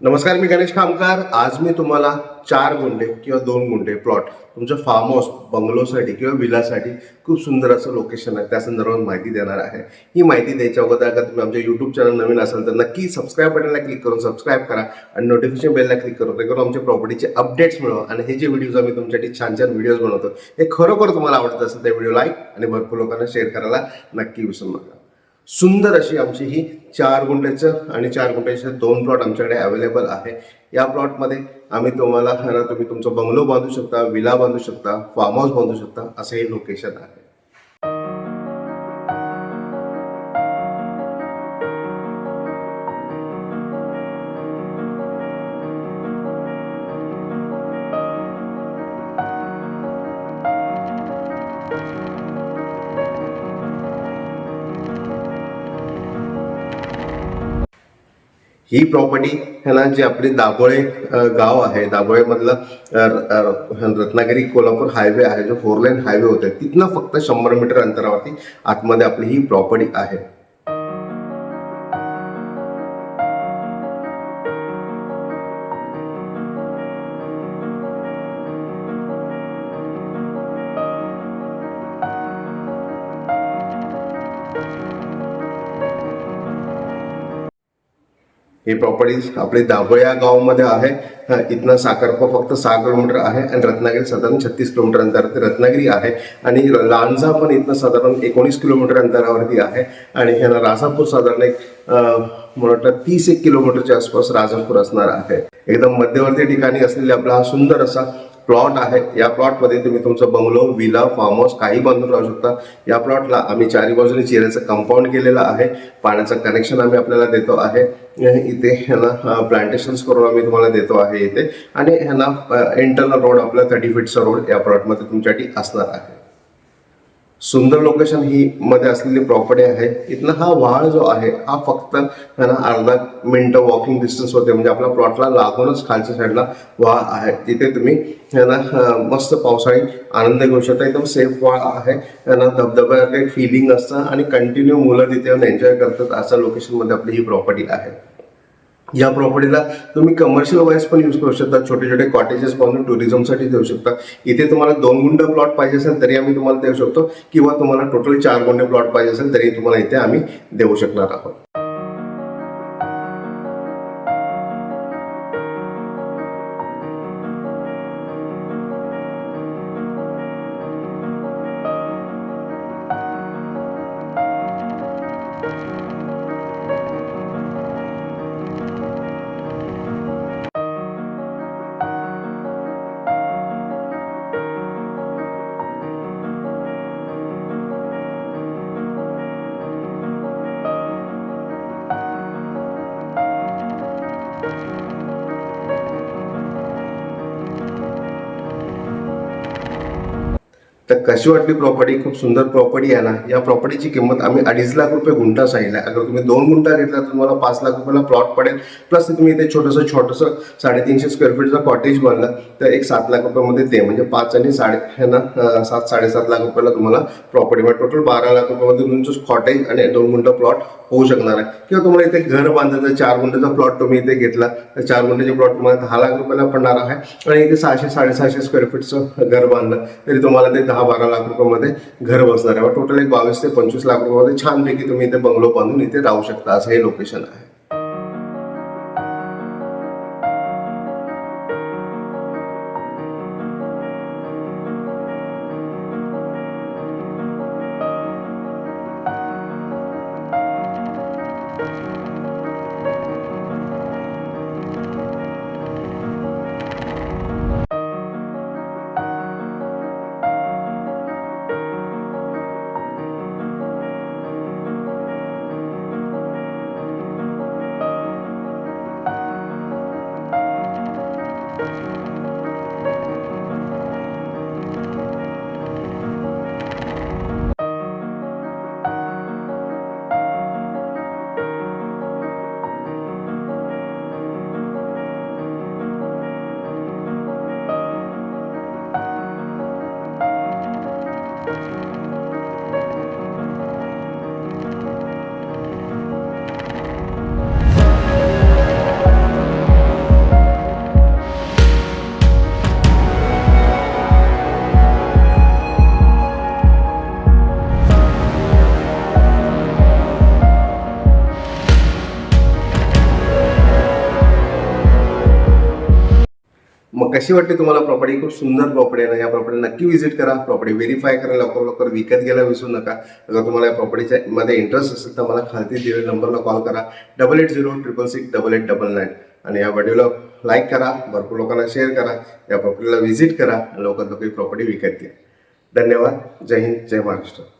नमस्कार मी गणेश खामकार. आज मी तुम्हाला चार गुंडे किंवा दोन गुंडे प्लॉट तुमच्या फार्म हाऊस बंगलोसाठी किंवा विलासाठी खूप सुंदर असं लोकेशन आहे. त्या संदर्भात माहिती देणार आहे. ही माहिती द्यायच्या अगोदर का तुम्ही आमच्या युट्यूब चॅनल नवीन असाल तर नक्की सबस्क्राईब बटनला क्लिक करून सबस्क्राईब करा आणि नोटिफिकेशन बेलला क्लिक करून करून आमच्या प्रॉपर्टीचे अपडेट्स मिळवा. आणि हे जे व्हिडिओज आम्ही तुमच्यासाठी छान छान व्हिडिओज बनवतो हे खरोखर तुम्हाला आवडत असेल त्या व्हिडिओ लाईक आणि भरपूर लोकांना शेअर करायला नक्की विसरू नका. सुंदर अशी आमची ही चार गुंठ्याचं आणि चार गुंठ्याचे दोन प्लॉट आमच्याकडे अवेलेबल आहे. या प्लॉटमध्ये आम्ही तुम्हाला ना तुम्ही तुमचा बंगलो बांधू शकता विला बांधू शकता फार्म हाऊस बांधू शकता असं हे लोकेशन आहे. ही प्रॉपर्टी है ना जी आपली दाभोळे गाव आहे दाभोळेमधलं रत्नागिरी कोल्हापूर हायवे आहे जो फोर लाईन हायवे होते तिथनं फक्त शंभर मीटर अंतरावरती आतमध्ये आपली ही प्रॉपर्टी आहे. ही प्रॉपर्टीज आपली दाभोळे गावमध्ये आहे. इथनं साखरपा फक्त सहा किलोमीटर आहे आणि रत्नागिरी साधारण छत्तीस किलोमीटर अंतरावरती रत्नागिरी आहे. आणि लांजा पण इथनं साधारण एकोणीस किलोमीटर अंतरावरती आहे. आणि ह्याला राजापूर साधारण एक अं, मला वाटतं तीस एक किलोमीटरच्या आसपास राजापूर असणार आहे. एकदम मध्यवर्ती ठिकाणी असलेला आपला हा सुंदर असा प्लॉट आहे. या प्लॉटमध्ये तुम्ही तुमचं बंगलो विला फार्म हाऊस काही बांधून राहू शकता. या प्लॉटला आम्ही चारी बाजूने चिऱ्याचं कंपाऊंड केलेलं आहे. पाण्याचं कनेक्शन आम्ही आपल्याला देतो आहे. इथे ह्याला प्लांटेशन्स करून आम्ही तुम्हाला देतो आहे इथे. आणि ह्याला इंटरनल रोड आपला थर्टी फीटचा रोड या प्लॉटमध्ये तुमच्यासाठी असणार आहे. सुंदर लोकेशन ही मध्ये असलेली प्रॉपर्टी आहे. इथनं हा व्हाळ जो आहे हा फक्त है अर्धा मिनटं वॉकिंग डिस्टन्स होते म्हणजे आपल्या प्लॉटला लागूनच खालच्या साईडला व्हाळ आहे. तिथे तुम्ही त्यांना मस्त पावसाळी आनंद घेऊ शकता. एकदम सेफ व्हाळ आहे. त्यांना धबधब्या धबधब्यात एक फिलिंग असतं आणि कंटिन्यू मुलं तिथे येऊन एन्जॉय करतात. अशा लोकेशनमध्ये आपली ही प्रॉपर्टी आहे. या प्रॉपर्टीला तुम्ही कमर्शियल वाईज पण यूज करू शकता. छोटे छोटे कॉटेजेस बांधून टुरिझमसाठी देऊ शकता. इथे तुम्हाला दोन गुंड प्लॉट पाहिजे असेल तरी आम्ही तुम्हाला देऊ शकतो. किंवा तुम्हाला टोटल चार गुंडे प्लॉट पाहिजे असेल तरी तुम्हाला इथे आम्ही देऊ शकणार आहोत. तर कशी वाटली प्रॉपर्टी खूप सुंदर प्रॉपर्टी आहे ना. या प्रॉपर्टीची किंमत आम्ही अडीच लाख रुपये गुंठा सांगितलं अगर तुम्ही दोन गुंठा घेतला तर तुम्हाला पाच लाख रुपयाला प्लॉट पडेल. प्लस तुम्ही इथे छोटंसं छोटंसं साडेतीनशे स्क्वेअर फीटचं कॉटेज बांधलं तर एक सात लाख रुपयामध्ये ते म्हणजे पाच आणि साडे है ना सात साडेसात लाख रुपयाला तुम्हाला प्रॉपर्टी म्हणजे टोटल बारा लाख रुपयामध्ये तुमचं कॉटेज आणि दोन गुंठा प्लॉट होऊ शकणार आहे. किंवा तुम्हाला इथे घर बांधायचं चार गुंठ्याचा प्लॉट तुम्ही इथे घेतला तर चार गुंठ्याचे प्लॉट तुम्हाला दहा लाख रुपयाला पडणार आहे. आणि इथे सहाशे साडेसहाशे स्क्वेअर फीटचं घर बांधलं तरी तुम्हाला ते दहा बारा लाख रुपयामध्ये घर बसणार आहे. टोटल एक बावीस ते पंचवीस लाख रुपयामध्ये छानपैकी तुम्ही इथे बंगलो बांधून इथे राहू शकता. असं हे लोकेशन आहे. कशी वाटते तुम्हाला प्रॉपर्टी खूप सुंदर प्रॉपर्टी आहे ना? या प्रॉपर्टी नक्की व्हिजिट करा. प्रॉपर्टी व्हेरीफाय करा. लवकर लवकर विकत घ्यायला विसरू नका. अगर तुम्हाला या प्रॉपर्टीच्या मध्ये इंटरेस्ट असेल तर मला खालती दिलेल्या नंबरला कॉल करा. Double eight zero triple six double eight double nine आणि या व्हिडिओला लाईक करा. भरपूर लोकांना शेअर करा. या प्रॉपर्टीला व्हिजिट करा. लवकर लवकर प्रॉपर्टी विकत घ्या. धन्यवाद. जय हिंद. जय महाराष्ट्र.